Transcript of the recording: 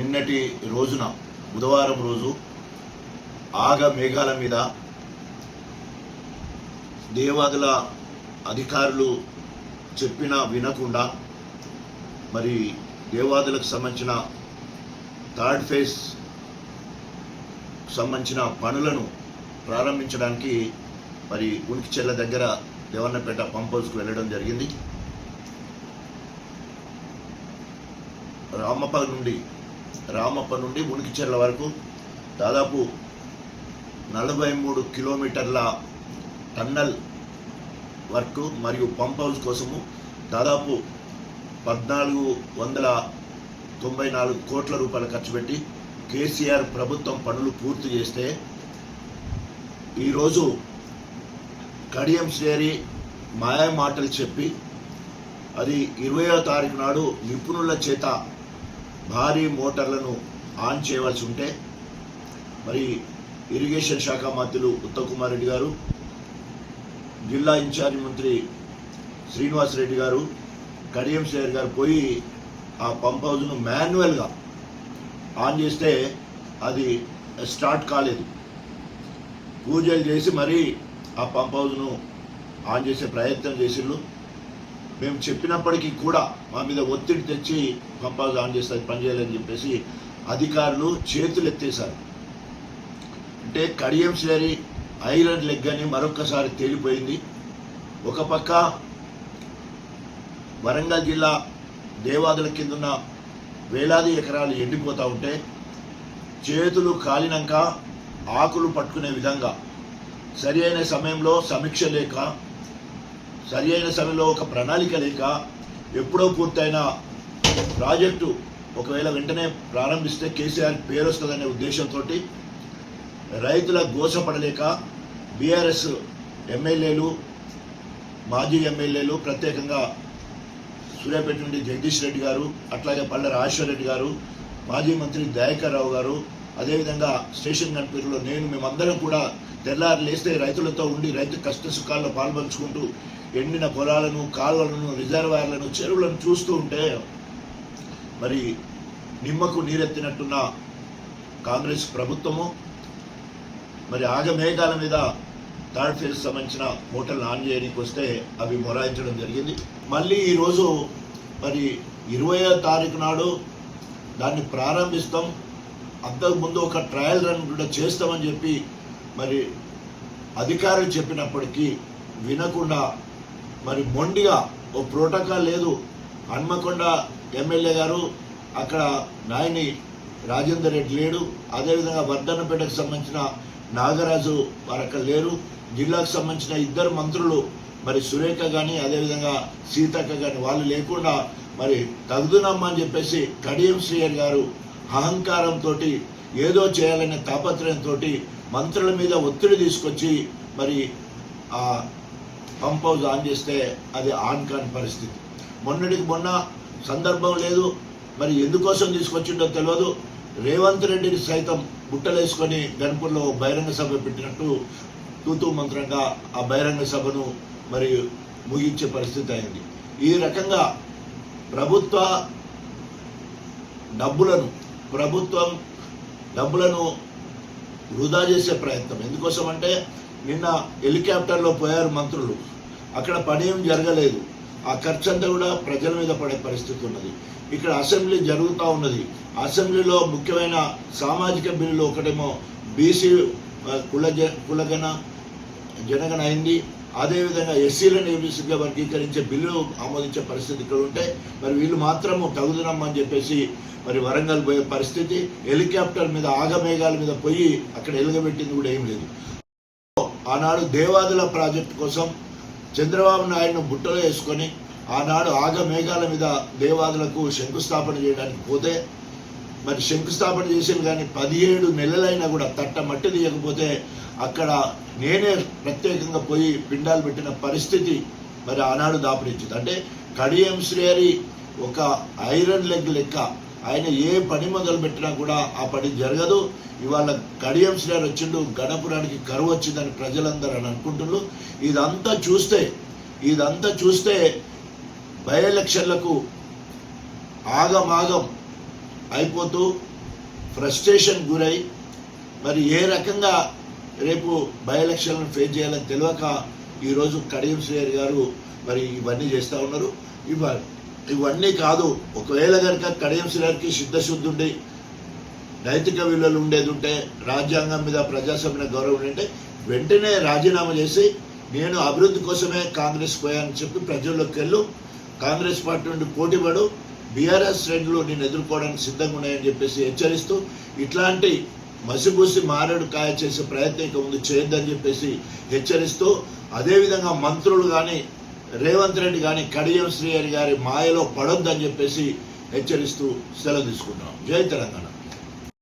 నిన్నటి రోజున బుధవారం రోజు ఆగ మేఘాల మీద దేవాదుల అధికారులు చెప్పినా వినకుండా మరి దేవాదులకు సంబంధించిన థర్డ్ ఫేజ్ సంబంధించిన పనులను ప్రారంభించడానికి మరి ఉనికిచెర్ల దగ్గర దేవన్నపేట పంప్ హౌస్కు వెళ్ళడం జరిగింది. రామపల్ నుండి రామప్ప నుండి మునికిచెర్ల వరకు దాదాపు నలభై మూడు కిలోమీటర్ల టన్నల్ వర్క్ మరియు పంప్ హౌస్ కోసము దాదాపు పద్నాలుగు వందల తొంభై నాలుగు కోట్ల రూపాయలు ఖర్చు పెట్టి కేసీఆర్ ప్రభుత్వం పనులు పూర్తి చేస్తే ఈరోజు కడియం శ్రేరి మాయ మాటలు చెప్పి అది ఇరవయో తారీఖు నాడు నిపుణుల చేత భారీ మోటార్లను ఆన్ చేయవలసి ఉంటే మరి ఇరిగేషన్ శాఖ మంత్రులు ఉత్తమ్ కుమార్ రెడ్డి గారు జిల్లా ఇన్ఛార్జ్ మంత్రి శ్రీనివాస్ రెడ్డి గారు కడియం శ్రేయర్ గారు పోయి ఆ పంప్ హౌస్ను మాన్యువల్గా ఆన్ చేస్తే అది స్టార్ట్ కాలేదు. పూజలు చేసి మరీ ఆ పంప్ హౌజ్ను ఆన్ చేసే ప్రయత్నం చేసిండ్రు. మేము చెప్పినప్పటికీ కూడా మా మీద ఒత్తిడి తెచ్చి పంప్ ఆన్ చేస్తే పనిచేయాలని చెప్పేసి అధికారులు చేతులు ఎత్తేశారు. అంటే కడియం శ్రేరి ఐరన్ లెగ్ అని మరొకసారి తేలిపోయింది. ఒక పక్క వరంగల్ జిల్లా దేవాదుల కింద ఉన్న వేలాది ఎకరాలు ఎండిపోతూ ఉంటే చేతులు కాలినాక ఆకులు పట్టుకునే విధంగా సరి అయిన సమయంలో సమీక్ష లేక సరి అయిన సమయంలో ఒక ప్రణాళిక లేక ఎప్పుడో పూర్తయిన ప్రాజెక్టు ఒకవేళ వెంటనే ప్రారంభిస్తే కేసీఆర్ పేరు వస్తుందనే ఉద్దేశంతో రైతుల గోసపడలేక బీఆర్ఎస్ ఎమ్మెల్యేలు మాజీ ఎమ్మెల్యేలు ప్రత్యేకంగా సూర్యాపేట నుండి జగదీష్ రెడ్డి గారు అట్లాగే పల్లె రాజేశ్వర రెడ్డి గారు మాజీ మంత్రి దయాకర్ రావు గారు అదేవిధంగా స్టేషన్ కన్పీర్లో నేను మేమందరం కూడా తెల్లారు లేస్తే రైతులతో ఉండి రైతు కష్ట సుఖాల్లో పాల్పంచుకుంటూ ఎండిన పొలాలను కాలువలను రిజర్వాయర్లను చెరువులను చూస్తూ ఉంటే మరి నిమ్మకు నీరెత్తినట్టున్న కాంగ్రెస్ ప్రభుత్వము మరి ఆగమేఘాల మీద థర్డ్ ఫేజ్ సంబంధించిన హోటల్ ఆన్ చేయడానికి వస్తే అవి మొరాయించడం జరిగింది. మళ్ళీ ఈరోజు మరి ఇరవయో తారీఖు నాడు దాన్ని ప్రారంభిస్తాం. అంతకుముందు ఒక ట్రయల్ రన్ కూడా చేస్తామని చెప్పి మరి అధికారులు చెప్పినప్పటికీ వినకుండా మరి మొండిగా ఓ ప్రోటోకాల్ లేదు. హన్మకొండ ఎమ్మెల్యే గారు అక్కడ నాయని రాజేందర్ రెడ్డి లేడు. అదేవిధంగా వర్ధనపేటకు సంబంధించిన నాగరాజు వారు అక్కడ లేరు. జిల్లాకు సంబంధించిన ఇద్దరు మంత్రులు మరి సురేఖ కానీ అదేవిధంగా సీతక్క కానీ వాళ్ళు లేకుండా మరి తగుదునమ్మ అని చెప్పేసి కడియం శ్రీయర్ గారు అహంకారంతో ఏదో చేయాలనే తాపత్రయంతో మంత్రుల మీద ఒత్తిడి తీసుకొచ్చి మరి ఆ పంప్ హౌస్ ఆన్ చేస్తే అది ఆన్ కాని పరిస్థితి. మొన్నటికి మొన్న సందర్భం లేదు. మరి ఎందుకోసం తీసుకొచ్చిండో తెలియదు రేవంత్ రెడ్డిని సైతం బుట్టలేసుకొని గన్పూర్లో బహిరంగ సభ పెట్టినట్టు తూతూ మంత్రంగా ఆ బహిరంగ సభను మరి ముగించే పరిస్థితి అయింది. ఈ రకంగా ప్రభుత్వ డబ్బులను ప్రభుత్వం డబ్బులను వృధా చేసే ప్రయత్నం. ఎందుకోసం అంటే నిన్న హెలికాప్టర్లో పోయారు మంత్రులు. అక్కడ పని ఏం జరగలేదు. ఆ ఖర్చు అంతా కూడా ప్రజల మీద పడే పరిస్థితి ఉన్నది. ఇక్కడ అసెంబ్లీ జరుగుతూ ఉన్నది. అసెంబ్లీలో ముఖ్యమైన సామాజిక బిల్లులు ఒకటేమో బీసీ కుల జ- కులగణ జనగణ అయింది. అదేవిధంగా ఎస్సీలను ఏబీసీగా వర్గీకరించే బిల్లు ఆమోదించే పరిస్థితి ఇక్కడ ఉంటే మరి వీళ్ళు మాత్రము తగుదనమ్మని చెప్పేసి మరి వరంగల్ పోయే పరిస్థితి హెలికాప్టర్ మీద ఆగమేఘాల మీద పోయి అక్కడ ఎలుగబెట్టింది కూడా ఏం లేదు. ఆనాడు దేవాదుల ప్రాజెక్టు కోసం చంద్రబాబు నాయుడును బుట్టలో వేసుకొని ఆనాడు ఆగమేఘాల మీద దేవాదులకు శంకుస్థాపన చేయడానికి పోతే మరి శంకుస్థాపన చేశాను కానీ పదిహేడు నెలలైనా కూడా తట్ట మట్టి తీయకపోతే అక్కడ నేనే ప్రత్యేకంగా పోయి పిండాలు పెట్టిన పరిస్థితి మరి ఆనాడు దాపరించింది. అంటే కడియం శ్రేయరి ఒక ఐరన్ లెగ్ లెక్క. ఆయన ఏ పని మొదలు పెట్టినా కూడా ఆ పని జరగదు. ఇవాళ కడియం శ్రేయర్ వచ్చిండు గణపురానికి కరువు వచ్చిందని ప్రజలందరూ అని అనుకుంటున్నారు ఇదంతా చూస్తే ఇదంతా చూస్తే బై ఎలక్షన్లకు ఆగమాగం అయిపోతూ ఫ్రస్ట్రేషన్ గురై మరి ఏ రకంగా రేపు బై ఎలక్షన్లను ఫేస్ చేయాలని తెలియక ఈరోజు కడియం శ్రేయర్ గారు మరి ఇవన్నీ చేస్తూ ఉన్నారు. ఇవ ఇవన్నీ కాదు ఒకవేళ కనుక కడియం శ్రేయర్కి సిద్ధశుద్ధి ఉండి నైతిక విలువలు ఉండేది ఉంటే రాజ్యాంగం మీద ప్రజాస్వామ్య గౌరవం ఉంటే వెంటనే రాజీనామా చేసి నేను అభివృద్ధి కోసమే కాంగ్రెస్ పోయానని చెప్పి ప్రజల్లోకి వెళ్ళు. కాంగ్రెస్ పార్టీ నుండి పోటీపడు బీఆర్ఎస్ శ్రేణులు నేను ఎదుర్కోవడానికి సిద్ధంగా ఉన్నాయని చెప్పేసి హెచ్చరిస్తూ ఇట్లాంటి మసిపూసి మారేడు కాయ చేసే ప్రయత్నం ఇక ముందు చేయొద్దని చెప్పేసి హెచ్చరిస్తూ అదేవిధంగా మంత్రులు కానీ రేవంత్ రెడ్డి కానీ కడియం శ్రీహరి గారి మాయలో పడొద్దని చెప్పేసి హెచ్చరిస్తూ సెలవు తీసుకుంటున్నాం. జై తెలంగాణ.